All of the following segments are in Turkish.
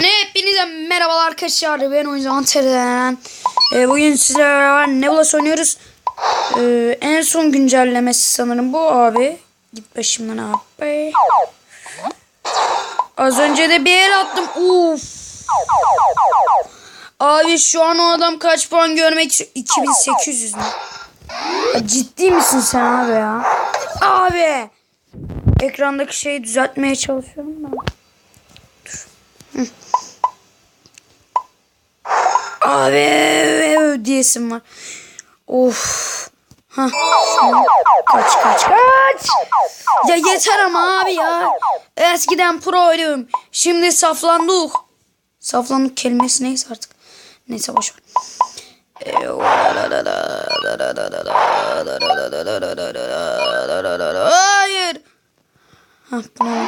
Ne? Hepinize merhabalar arkadaşlar. Ben oyuncu Antalya'dan ee, Bugün sizlerle beraber Nebulas oynuyoruz? Ee, En son güncellemesi sanırım bu abi. Git başımdan abi. Az önce de bir el attım. Uf. Abi şu an o adam kaç puan görmek istiyor? 2800 mü? Ya ciddi misin sen abi ya? Abi! Ekrandaki şeyi düzeltmeye çalışıyorum da Abi diyesim var. Of. Ha. Kaç kaç kaç. Ya yeter ama abi ya. Eskiden proydum. Şimdi saflandık. Saflandık kelimesi neyse artık. Neyse boş ver. Hayır. Ha, ne?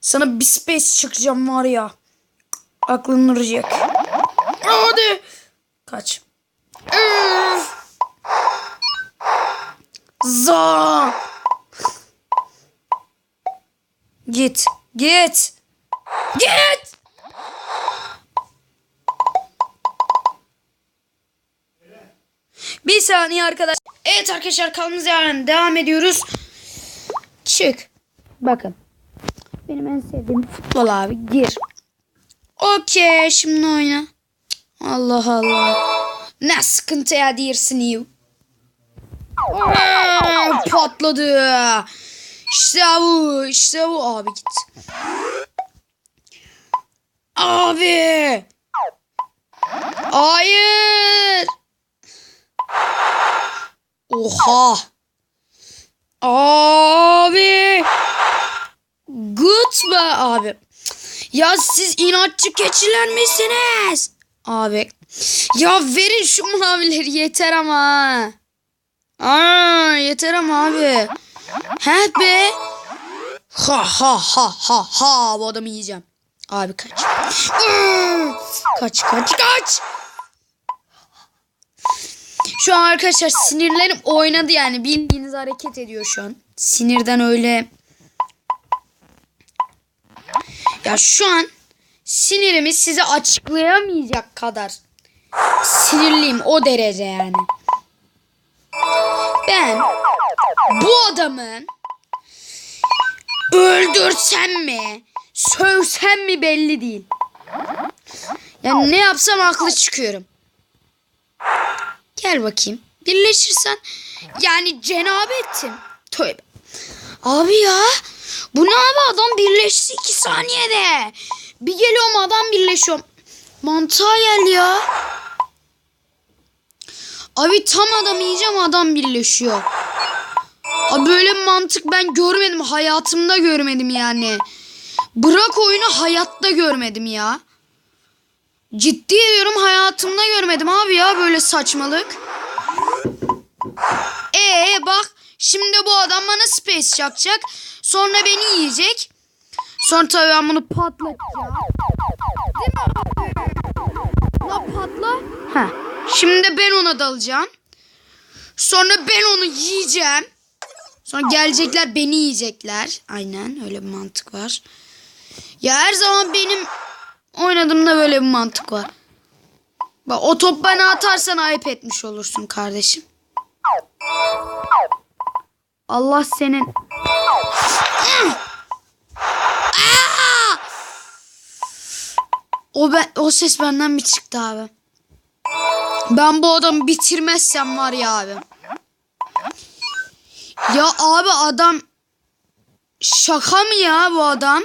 Sana bir space çıkacağım var ya. Aklın duracak. Hadi. Kaç. Za. Git. Git. Git. Bir saniye arkadaş. Evet arkadaşlar kaldığımız yerden devam ediyoruz. Çık. Bakın. Benim en sevdiğim futbol abi. Gir. Okey şimdi oyna. Allah Allah. Ne sıkıntı ya diyorsun you. Aa, patladı. İşte bu. işte bu. Abi git. Abi. Hayır. Oha. Abi. Good be abi. Ya siz inatçı keçiler misiniz? Abi. Ya verin şu mavileri yeter ama. Aa, yeter ama abi. He be. Ha ha ha ha ha bu adamı yiyeceğim. Abi kaç. Kaç kaç kaç. Şu an arkadaşlar sinirlerim oynadı yani bildiğiniz hareket ediyor şu an. Sinirden öyle. Ya şu an sinirimi size açıklayamayacak kadar sinirliyim o derece yani. Ben bu adamın öldürsem mi sövsem mi belli değil. Yani ne yapsam haklı çıkıyorum. Gel bakayım. Birleşirsen yani cenabettin. Tövbe. Abi ya. Bu ne abi adam birleşti iki saniyede. Bir geliyorum adam birleşiyorum. Mantığa gel ya. Abi tam adam yiyeceğim adam birleşiyor. Abi böyle mantık ben görmedim. Hayatımda görmedim yani. Bırak oyunu hayatta görmedim ya. Ciddi diyorum hayatımda görmedim abi ya böyle saçmalık. Ee bak şimdi bu adam bana space çakacak. Sonra beni yiyecek. Sonra tabii ben bunu patlatacağım. Değil mi abi? La patla. Ha. Şimdi ben ona dalacağım. Sonra ben onu yiyeceğim. Sonra gelecekler beni yiyecekler. Aynen öyle bir mantık var. Ya her zaman benim oynadığımda böyle bir mantık var. Bak o top bana atarsan ayıp etmiş olursun kardeşim. Allah senin. O ben o ses benden mi çıktı abi? Ben bu adamı bitirmezsem var ya abi. Ya abi adam şaka mı ya bu adam?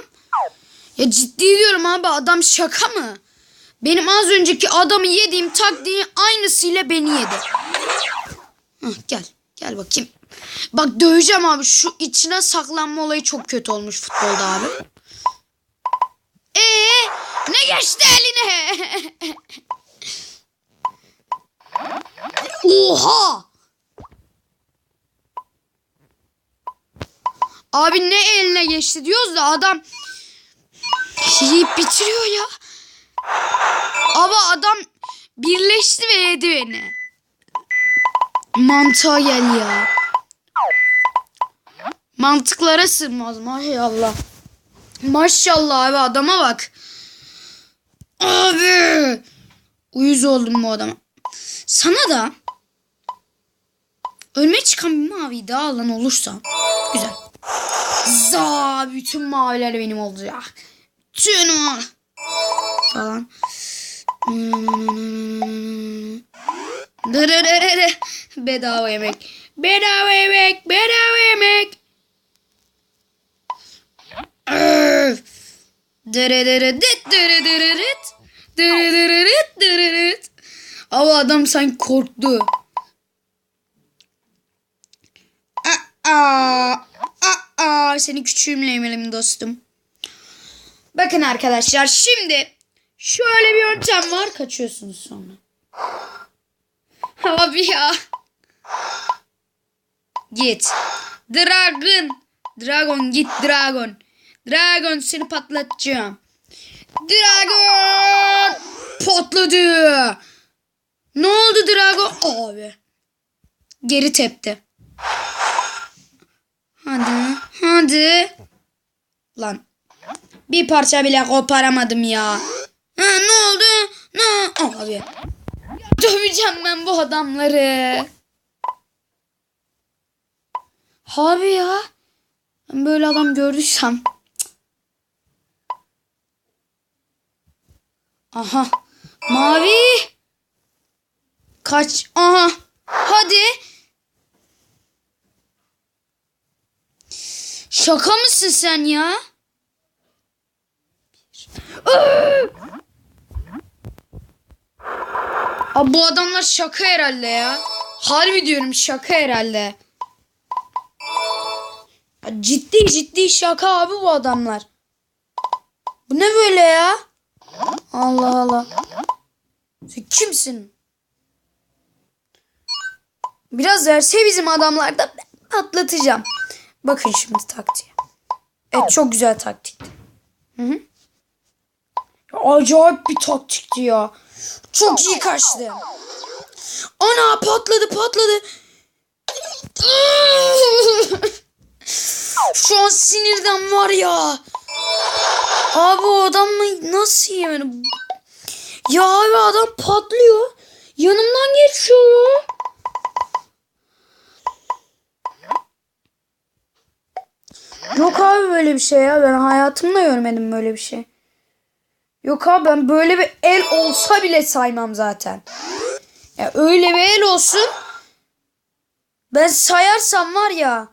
Ya ciddi diyorum abi adam şaka mı? Benim az önceki adamı yediğim taktiği aynısıyla beni yedi. Hah, gel. Gel bakayım. Bak döveceğim abi. Şu içine saklanma olayı çok kötü olmuş futbolda abi. Ee, ne geçti eline? Oha! Abi ne eline geçti diyoruz da adam yiyip bitiriyor ya. Ama adam birleşti ve yedi beni. Mantığa gel ya. Mantıklara sığmaz maşallah. Maşallah abi adama bak. Abi. Uyuz oldum bu adama. Sana da önüme çıkan bir mavi daha alan olursa güzel. Za bütün maviler benim olacak. Tüm falan. Bedava yemek. Bedava yemek. Bedava yemek. Dırırırıdıt. Dırırırıdıt, dırırırıt. Ama adam sanki korktu. Aa, aa, aa, seni küçüğümle eminim dostum. Bakın arkadaşlar şimdi şöyle bir yöntem var kaçıyorsunuz sonra. Abi ya. Git. Dragon. Dragon git Dragon. Dragon seni patlatacağım. Dragon. Patladı. Ne oldu Dragon? Abi. Geri tepti. Hadi. Hadi. Lan. Bir parça bile koparamadım ya. Ha, ne oldu? Ne? Abi. Döveceğim ben bu adamları. Abi ya. Ben böyle adam gördüysem. Aha. Mavi. Kaç. Aha. Hadi. Şaka mısın sen ya? Abi bu adamlar şaka herhalde ya. Harbi diyorum şaka herhalde. Ciddi ciddi şaka abi bu adamlar. Bu ne böyle ya? Allah Allah. Sen kimsin? Biraz verse bizim adamlar da ben atlatacağım. Bakın şimdi taktiğe. Evet çok güzel taktikti. Hı hı. Acayip bir taktikti ya. Çok iyi kaçtı. Ana patladı patladı. Şu an sinirden var ya. Abi o adam mı nasıl yani? Ya abi adam patlıyor. Yanımdan geçiyor. Yok abi böyle bir şey ya. Ben hayatımda görmedim böyle bir şey. Yok abi ben böyle bir el olsa bile saymam zaten. Ya öyle bir el olsun. Ben sayarsam var ya.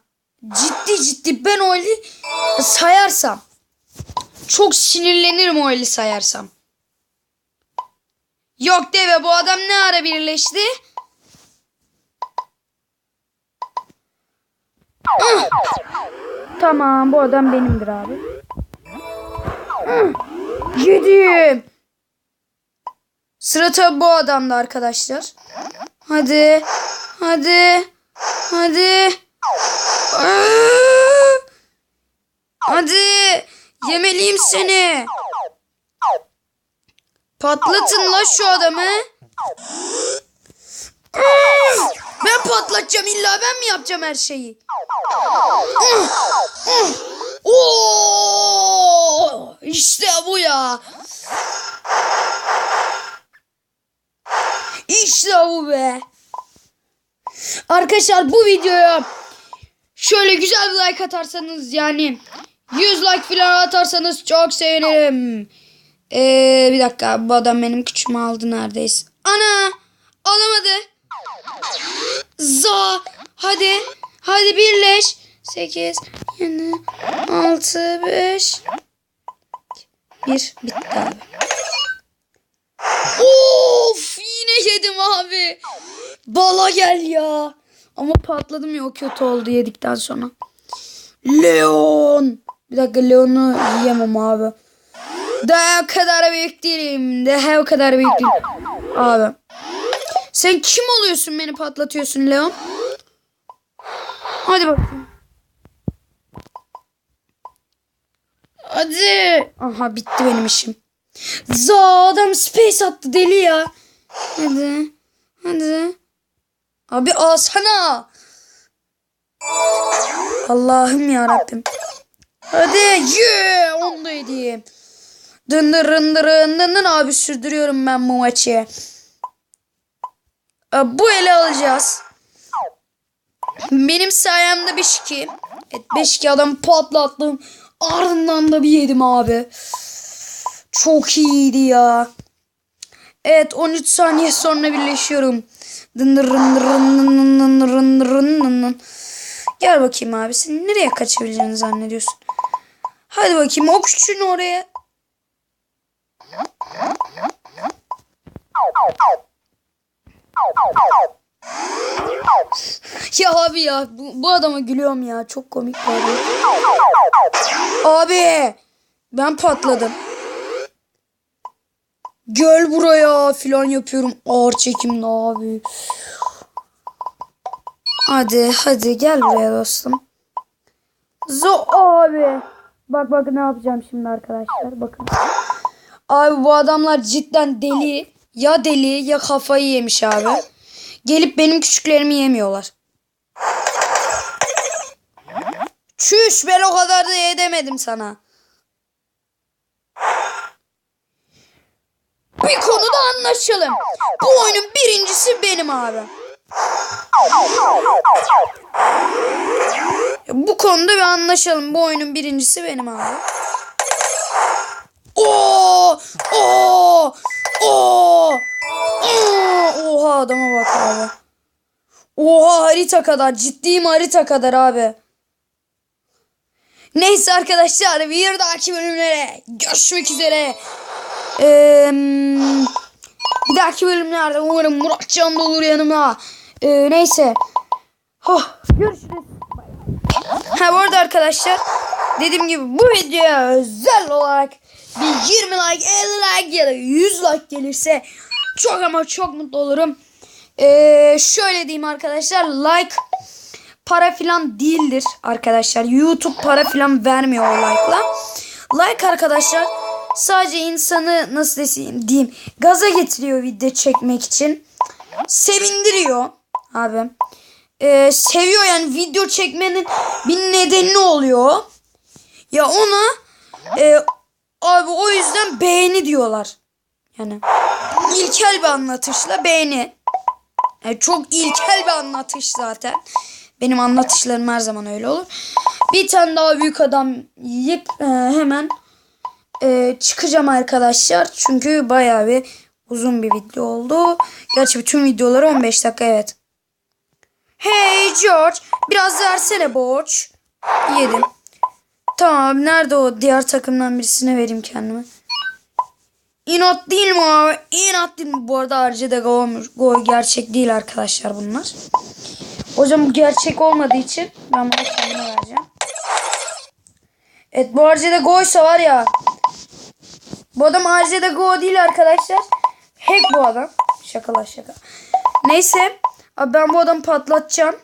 Ciddi ciddi ben o eli sayarsam. Çok sinirlenirim o eli sayarsam. Yok deve bu adam ne ara birleşti? Tamam bu adam benimdir abi. Yedim. Sıra tabi bu adamda arkadaşlar. Hadi. Hadi. Hadi. Hadi. Yemeliyim seni. Patlatın la şu adamı. Ben patlatacağım illa ben mi yapacağım her şeyi? Oo! İşte bu ya. İşte bu be. Arkadaşlar bu videoya şöyle güzel bir like atarsanız yani 100 like falan atarsanız çok sevinirim. Ee, bir dakika bu adam benim küçüğümü aldı neredeyse. Ana alamadı. Za hadi hadi birleş. 8 7 6 5 1 bitti abi. Of yine yedim abi. Bala gel ya. Ama patladım ya o kötü oldu yedikten sonra. Leon. Bir dakika Leon'u yiyemem abi. Daha o kadar büyük değilim. Daha o kadar büyük değilim. Abi. Sen kim oluyorsun beni patlatıyorsun Leon? Hadi bakayım. Hadi. Aha bitti benim işim. Za adam space attı deli ya. Hadi. Hadi. Abi alsana. Allah'ım ya Rabbim. Hadi ye onu da yediğim. Dındırın abi sürdürüyorum ben bu maçı. Aa, Bu ele alacağız. Benim sayemde 5-2. Evet 5-2 adamı patlattım. Ardından da bir yedim abi. Çok iyiydi ya. Evet 13 saniye sonra birleşiyorum. Gel bakayım abi sen nereye kaçabileceğini zannediyorsun? Hadi bakayım o küçüğünü oraya. Ya abi ya bu, bu adama gülüyorum ya çok komik adam. Abi ben patladım. Gel buraya filan yapıyorum ağır çekimli abi. Hadi hadi gel buraya dostum. Zo abi. Bak bak ne yapacağım şimdi arkadaşlar bakın. Abi bu adamlar cidden deli. Ya deli ya kafayı yemiş abi. Gelip benim küçüklerimi yemiyorlar. Çüş ben o kadar da edemedim sana. Bir konuda anlaşalım. Bu oyunun birincisi benim abi. Bu konuda bir anlaşalım. Bu oyunun birincisi benim abi. Oo! Oo! Oo! Oo! Oha adama bak abi. Oha harita kadar. Ciddiyim harita kadar abi. Neyse arkadaşlar bir dahaki bölümlere görüşmek üzere. Ee, bir dahaki bölümlerde umarım Muratcan da olur yanıma. Ee, neyse. Oh, görüşürüz. Ha bu arada arkadaşlar dediğim gibi bu videoya özel olarak bir 20 like 50 like ya da 100 like gelirse çok ama çok mutlu olurum. Ee, şöyle diyeyim arkadaşlar like para filan değildir arkadaşlar. YouTube para filan vermiyor o like'la. Like arkadaşlar sadece insanı nasıl deseyim diyeyim gaza getiriyor video çekmek için. Sevindiriyor abi. Ee, seviyor yani video çekmenin bir nedeni oluyor. Ya ona e, abi o yüzden beğeni diyorlar. Yani ilkel bir anlatışla beğeni. Yani çok ilkel bir anlatış zaten. Benim anlatışlarım her zaman öyle olur. Bir tane daha büyük adam yiyip e, hemen e, çıkacağım arkadaşlar. Çünkü bayağı bir uzun bir video oldu. Gerçi bütün videoları 15 dakika evet. Hey George biraz versene borç. Yedim. Tamam nerede o diğer takımdan birisine vereyim kendime. İnat değil mi abi? İnat değil mi? Bu arada harcada gol, gol gerçek değil arkadaşlar bunlar. Zaman bu gerçek olmadığı için ben bunu kendime vereceğim. Evet bu harcada golsa var ya. Bu adam harcada gol değil arkadaşlar. Hack bu adam. Şakalar şaka. Neyse. Abi ben bu adamı patlatacağım.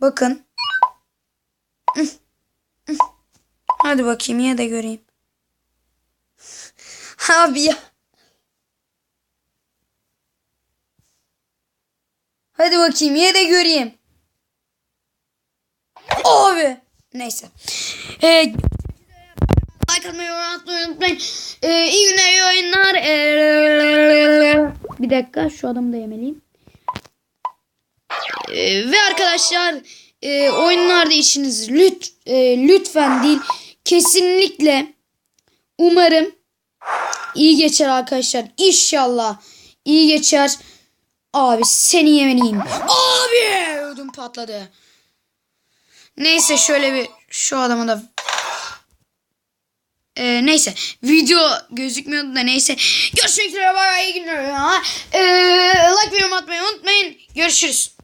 Bakın. Hadi bakayım ya da göreyim. Abi. Hadi bakayım ye de göreyim. Abi. Neyse. Ee, like atmayı unutmayın. Ee, iyi günler, iyi oyunlar. Ee, bir dakika şu adamı da yemeliyim. Ee, ve arkadaşlar e, oyunlarda işiniz lüt, e, lütfen değil kesinlikle umarım iyi geçer arkadaşlar. İnşallah iyi geçer. Abi seni yemeliyim. Abi ödüm patladı. Neyse şöyle bir şu adamı da ee, neyse video gözükmüyordu da neyse görüşmek üzere bay bay iyi günler. Ee, like ve yorum atmayı unutmayın görüşürüz.